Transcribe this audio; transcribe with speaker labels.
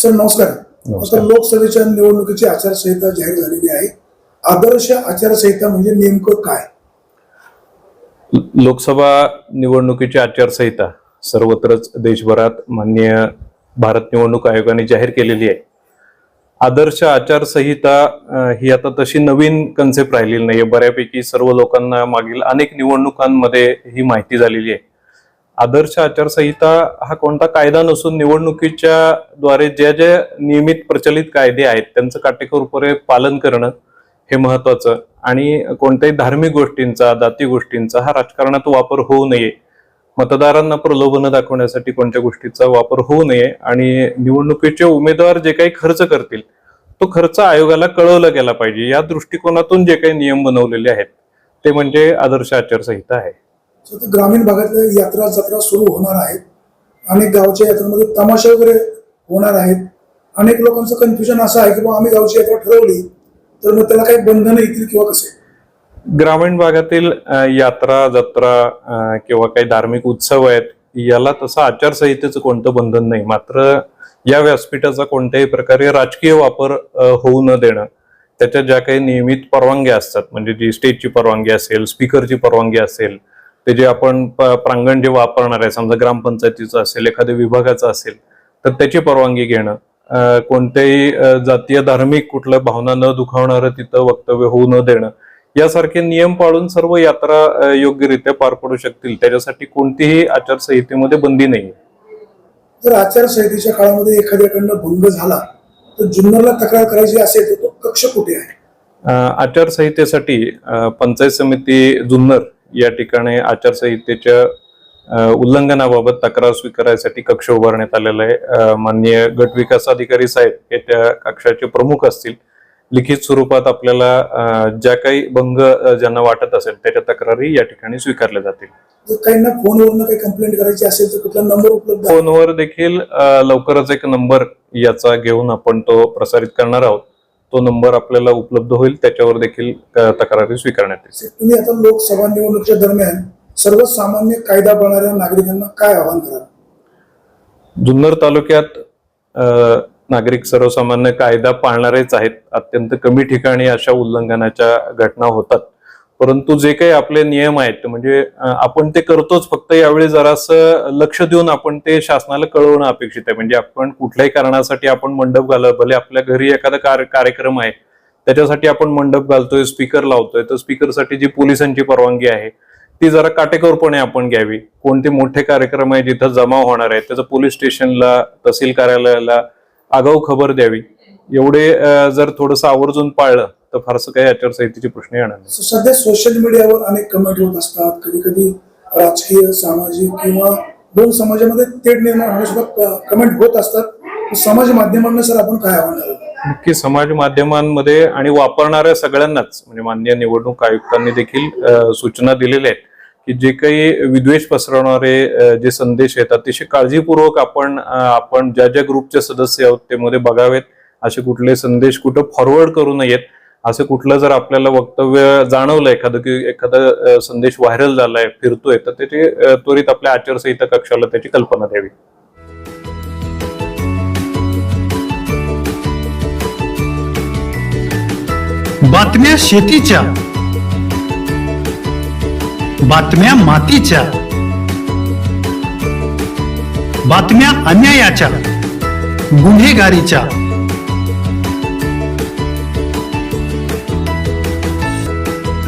Speaker 1: Sir नमस्कार.
Speaker 2: नमस्कार.
Speaker 1: आता लोकसभेच्या निवडणुकीची आचारसंहिता जाहीर झालेली आहे. आदर्श आचारसंहिता म्हणजे नेमकं काय?
Speaker 2: लोकसभा निवडणुकीची आचारसंहिता सर्वत्रच देशभरात मान्य भारत निवडणूक आयोगाने जाहीर केलेली आहे. आदर्श आचारसंहिता ही आता तशी नवीन कन्सेप्ट राहिलेली नाहीये. बऱ्यापैकी सर्व लोकांना मागील अनेक निवडणुकांमध्ये ही माहिती झालेली आहे. आदर्श आचारसंहिता हा कोणता कायदा नसून निवडणुकीच्या द्वारे ज्या ज्या नियमित प्रचलित कायदे आहेत त्यांचं काटेकोरपणे पालन करणं हे महत्वाचं. आणि कोणत्याही धार्मिक गोष्टींचा जाती गोष्टींचा हा राजकारणात वापर होऊ नये. मतदारांना प्रलोभन दाखवण्यासाठी कोणत्या गोष्टीचा वापर होऊ नये आणि निवडणुकीचे उमेदवार जे काही खर्च करतील तो खर्च आयोगाला कळवला गेला पाहिजे. या दृष्टिकोनातून जे काही नियम बनवलेले आहेत ते म्हणजे आदर्श आचारसंहिता आहे.
Speaker 1: ग्रामीण भागातल्या यात्रा जत्रा सुरू होणार आहेत. अनेक गावच्या यात्रांमध्ये तमाशे वगैरे होणार आहेत. अनेक लोकांचं कन्फ्युजन असं आहे की बा आम्ही गावची यात्रा ठरवली तर मग त्याला काही बंधनं येतील किंवा कसे?
Speaker 2: ग्रामीण भागातील यात्रा जत्रा किंवा काही धार्मिक उत्सव आहेत याला तसं आचारसंहितेचं कोणतं बंधन नाही. मात्र या व्यासपीठाचा कोणत्याही प्रकारे राजकीय वापर होऊ न देणं त्याच्या ज्या काही नियमित परवानग्या असतात म्हणजे जी स्टेजची परवानगी असेल स्पीकरची परवानगी असेल ते जे आपण प्रांगण जे वापरणार आहे समजा ग्रामपंचायतीचं असेल एखाद्या विभागाचं असेल तर त्याची परवानगी घेणं कोणत्याही जातीय धार्मिक कुठल्या भावना न दुखावणारं तिथं वक्तव्य होऊ न देणं यासारखे नियम पाळून सर्व यात्रा योग्यरित्या पार पडू शकतील. त्याच्यासाठी कोणतीही आचारसंहितेमध्ये बंदी नाही
Speaker 1: जर आचारसंहितेच्या काळामध्ये एखाद्याकडनं भंग झाला तर जुन्नरला तक्रार करायची असेल तर तो कक्ष कुठे आहे?
Speaker 2: आचारसंहितेसाठी पंचायत समिती जुन्नर या ठिकाणी आचारसंहितेच्या उल्लंघनाबाबत तक्रार स्वीकारायसाठी कक्ष उभारण्यात आलेला आहे. माननीय गट विकास अधिकारी साहेब हे त्या कक्षाचे प्रमुख असतील. लिखित स्वरूपात आपल्याला ज्या काही भंग ज्यांना वाटत असेल त्याच्या तक्रारी या ठिकाणी स्वीकारल्या जातील.
Speaker 1: जर काहींना फोनवरनं काही कंप्लेंट करायची असेल तर कुठला नंबर उपलब्ध आहे?
Speaker 2: फोनवर देखील लवकरच एक नंबर याचा घेऊन आपण तो प्रसारित करणार आहोत. तो नंबर आपल्याला उपलब्ध होईल त्याच्यावर देखील तक्रारी स्वीकारण्यात येतील.
Speaker 1: तुम्ही आता लोकसभा निवडणुकीच्या दरम्यान सर्वसामान्य कायदा पाळणाऱ्या नागरिकांना काय आवाहन कराल?
Speaker 2: जुन्नर तालुक्यात नागरिक सर्वसामान्य कायदा पाळणारेच आहेत. अत्यंत कमी ठिकाणी अशा उल्लंघनाच्या घटना होतात. परंतु जे काही आपले नियम आहेत म्हणजे आपण ते करतोच फक्त यावेळी जरासं लक्ष देऊन आपण ते शासनाला कळवणं अपेक्षित आहे. म्हणजे आपण कुठल्याही कारणासाठी आपण मंडप घालत भले आपल्या घरी एखादा कार्य- कार्यक्रम आहे त्याच्यासाठी आपण मंडप घालतोय स्पीकर लावतोय तर स्पीकरसाठी जी पोलिसांची परवानगी आहे ती जरा काटेकोरपणे आपण घ्यावी. कोणते मोठे कार्यक्रम आहे जिथं जमा होणार आहे त्याचं पोलीस स्टेशनला तहसील कार्यालयाला आगाऊ खबर द्यावी. एवढे जर थोडंसं आवर्जून पाळलं तर फारसं काही आचारसंहितेचे प्रश्न येणार नाही.
Speaker 1: सध्या सोशल मीडियावर अनेक कमेंट होत असतात. कधी कधी राजकीय सामाजिक किंवा दोन समाजामध्ये तेढ निर्माण होण्यासुद्धा कमेंट होत असतात. समाज माध्यमांना सर आपण काय आव्हान कराल?
Speaker 2: नक्की समाज माध्यमांमध्ये आणि वापरणाऱ्या सगळ्यांनाच म्हणजे मान्य निवडणूक आयुक्तांनी देखील सूचना दिलेल्या आहेत की जे काही विद्वेष पसरवणारे जे संदेश आहेत अतिशय काळजीपूर्वक आपण आपण ज्या ज्या ग्रुपचे सदस्य आहोत ते मध्ये बघावेत. असे कुठले संदेश कुठं फॉरवर्ड करू नयेत. असं कुठलं जर आपल्याला वक्तव्य जाणवलं एखादं की एखादा संदेश व्हायरल झालाय फिरतोय तर त्याची त्वरित आपल्या आचारसंहिता कक्षाला त्याची कल्पना द्यावी.
Speaker 3: बातम्या शेतीच्या बातम्या मातीच्या बातम्या अन्यायाच्या गुन्हेगारीच्या.